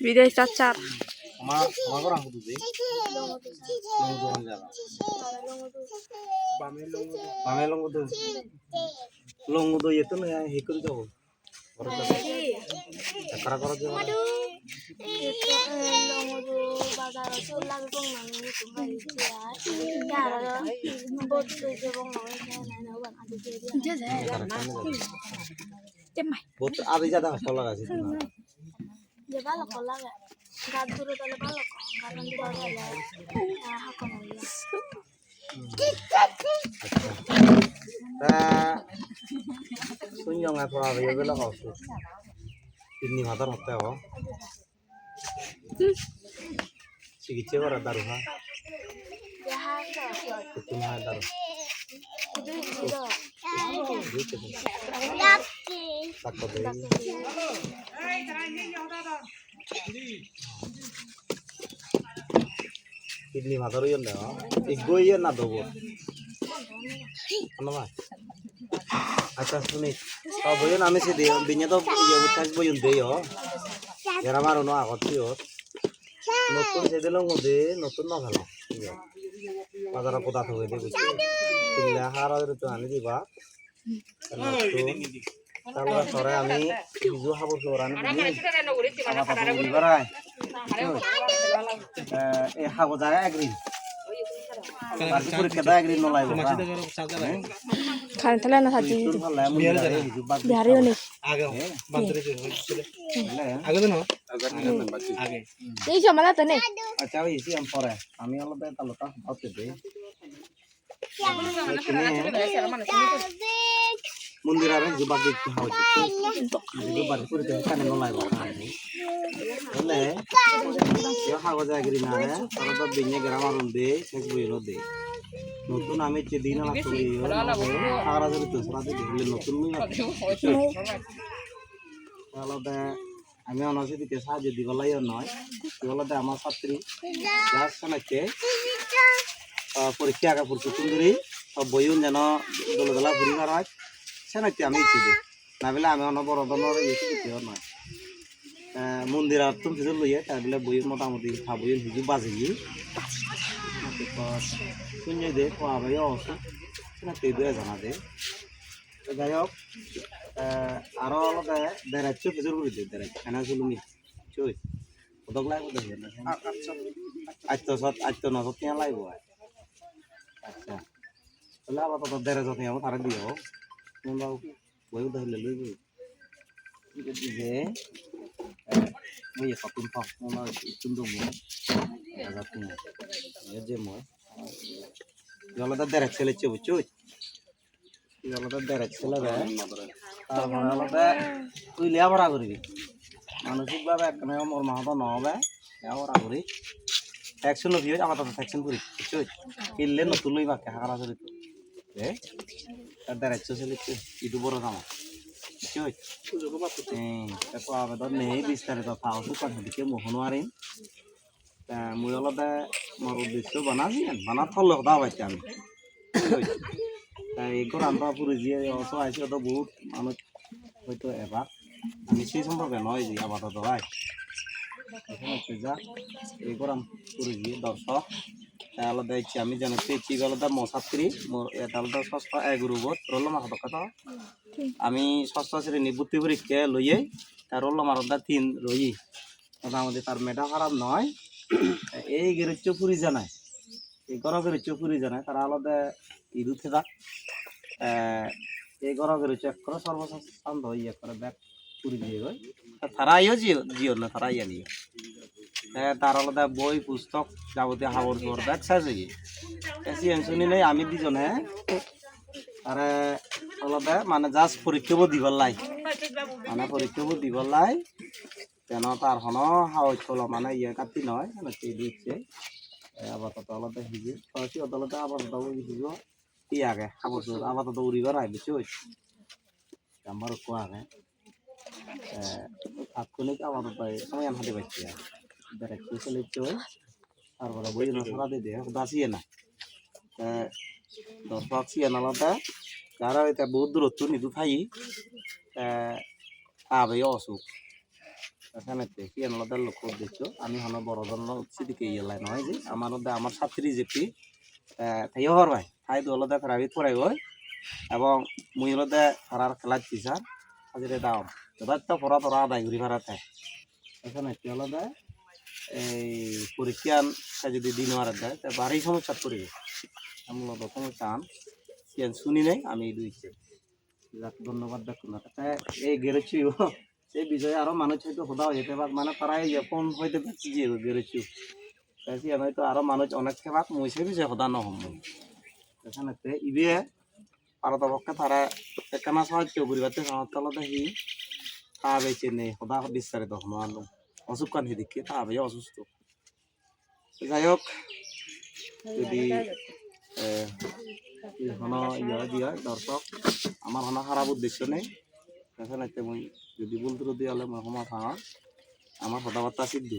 বিদেশ চাচার লঙ্গু তো ইয়ে তো না হে করে যাব করা করা যাব আদি জাদা হাসপাতাল লাগাইছে তা শুনছ না পড়া হয়ে গেল কষ্ট তিন হাজার হতে হব চিকিৎসা করা দারু হ্যাঁ তুমি হ্যাঁ দারু কিডনি ভাতার ইয়ে না এগো ইয়ে না দেবো। আচ্ছা শুনি। সব বইন আমি সে দিও বিনে তো ইয়ে দেই হ এরা মারো না আগত দিও নতুন সে দিলাম মধ্যে নতুন না ভালো বাজারে পোতা থবে দে বুঝছি কিল্লা হার তো আনি দিবা। তাহলে সরে আমি বিজু হাবর সরানি দিই আমার কথা বলিবার আয় এ হাগো জায়গা একদিন। এই আম পরে। আমি আলাদা তালুকা মন্দির আর হিজু বাকি একটু হাও হিজু বাকি পরীক্ষা কানে নলাই বা বলে ইয়া হাগো জায়গা না রে তাহলে তো বিনে গ্রাম আর দে, শেষ বইলো দে। নতুন আমি যে দিন আর নতুন মুই আলাদা আমি অনার্সে দিতে সাহায্য দিব লাইও নয় আমার ছাত্রী। পরীক্ষা আগে পড়ছে, সুন্দরী, সব বইও যেন দোলা দোলা ঘুরি শোনাচ্ছে আমি ইচ্ছি না বলে আমি অন বড় ধরনের ইয়ে দিতেও নয় মন্দির আর তুমি কিছু লইয়ে তার বলে বইয়ের মোটামুটি খাবই হিজু বাজে গিয়ে শূন্য দে খোয়া ভাই অসুখ শোনাতে দুয়ে জানা দে। যাই হোক আরও আলাদা দেড়াচ্ছ ফেজর করে দিই দেড়াচ্ছ খানা চলুমি চই। কতক লাগবে দেখবেন না আত্ম সত আত্ম ন সত টিয়া লাগবো আচ্ছা। তাহলে আবার তো দেড়ে যত আমার তারা দিও তোমরা বই ধরলে লইব যে মই সতুন পাও তোমরা সুন্দর মই রাজা তুমি যে মই জলদা দেড়ে ছেলে চে বুঝছ জলদা দেড়ে ছেলে রে তারপরে আলাদা তুই লিয়া ভরা করবি মানসিকভাবে একদমই মোর মাহত নহবে লিয়া ভরা করি ট্যাক্সন নবি আমার তো ট্যাক্সন করি বুঝছ কিনলে নতুন লই বাকে হারা করি তো এ তার দাঁড়াচ্ছ ছেলে ইটু বড় দাম বুঝছ দেখো আবেদন নেই বিস্তারিত পাও সুপার দিকে মোহন আরিম তা মুই আলাদা মোর উদ্দেশ্য বানাছি বানা থলে কথা পাইছি আমি তাই এগুলো আমরা পুরো যে অস আইসি তো বহুত মানুষ হয়তো এবার আমি সেই সম্পর্কে নয় যে আপাতত ভাই এখানে যা এগুলো পুরো গিয়ে দর্শক আলাদা ইচ্ছে আমি যেন পেয়েছি আলাদা মশাত্রী আলাদা ষষ্ঠ এক রুবত রোল মাস কথা আমি ষষ্ঠ শ্রেণি ভর্তি পরীক্ষা লইয়ে তার রোল মারদা তিন রই মোটামুটি তার মেধা খারাপ নয়। এই গেরুচ্চ পুরি জানায়, এই গরম গেরুচ্চ পুরি জানায়, তারা আলাদা ইদুতে থাক এই গরম গেরুচ্চ এক করে সর্বশেষ এক করে ব্যাগ পুরি দিয়ে গই। তারা আইও জিও জিও না, তারা আইয়া নিও তার আলাদা বই পুস্তক যাবতীয় হাবর জোর ব্যাগ হয়ে এসি শুনি নেই আমি দুজনে তারে আলাদা মানে জাস্ট পরীক্ষাব দিবার লাই মানে পরীক্ষাব দিবার লাই কেন তার হন হাওয়াই চল মানে ইয়ে কাটি নয় মানে দিচ্ছে আবার তত আলাদা হিজে সরাসরি আদালতে আবার তত হিজব ই আগে হাবর জোর আবার তত উড়িবার আই বুঝছ আমার কোয়া আগে। তাৎক্ষণিক আবার তত সময় হাতে পাচ্ছি আর দেখছি চলে তারপরে বই না, সারা দিয়ে দেয় দাসিয়ে না। দর্শক সিয়ে নালাতে যারা এটা বহুত দূরত্ব নিতু থাই আবে অসুখ। এখানে কি আলাদা লক্ষ্য উদ্দেশ্য আমি হলো বড় ধরনের সিদিকে ইয়েলাই নয় যে, আমার আমার ছাত্রী যেটি তাই হর ভাই তাই দলতে প্রাইভেট পড়াই হয়। এবং মুই হলতে ফারার খেলার টিচার হাজিরে দাম যথার্থ পড়া তোরা আদায় করি ফারা থাকে এখানে কি হলতে এই পরীক্ষান যদি দিন মারা দেয়, তা বাড়ি সমস্যা পড়বে মূলত সমস্যা আন সিয়ান শুনি নাই, আমি দুইছে যাক, ধন্যবাদ দেখুন এই গেরেছি সেই বিষয়ে আরও মানুষ হয়তো সদা যেতে পারে মানে তারা এই ফোন হইতে পারছি যে গেরেছি তাই হয়তো আরও মানুষ অনেক খেবাক মই সেই বিষয়ে সদা নহম এখানে ইবে পারতপক্ষে তারা একখানা সাহায্য করিবাতে সংস্থালতে সি তা বেঁচে নেই সদা বিস্তারিত হনো অসুখ কান সেদিকে তা ভাই অসুস্থ যাই হোক যদি হন ইয়া দিয়া দর্শক আমার হন খারাপ উদ্দেশ্য নেই। এখানে মই যদি ভুল ত্রুটি হলে মই ক্ষমা আমার কথাবার্তা সিদ্ধি।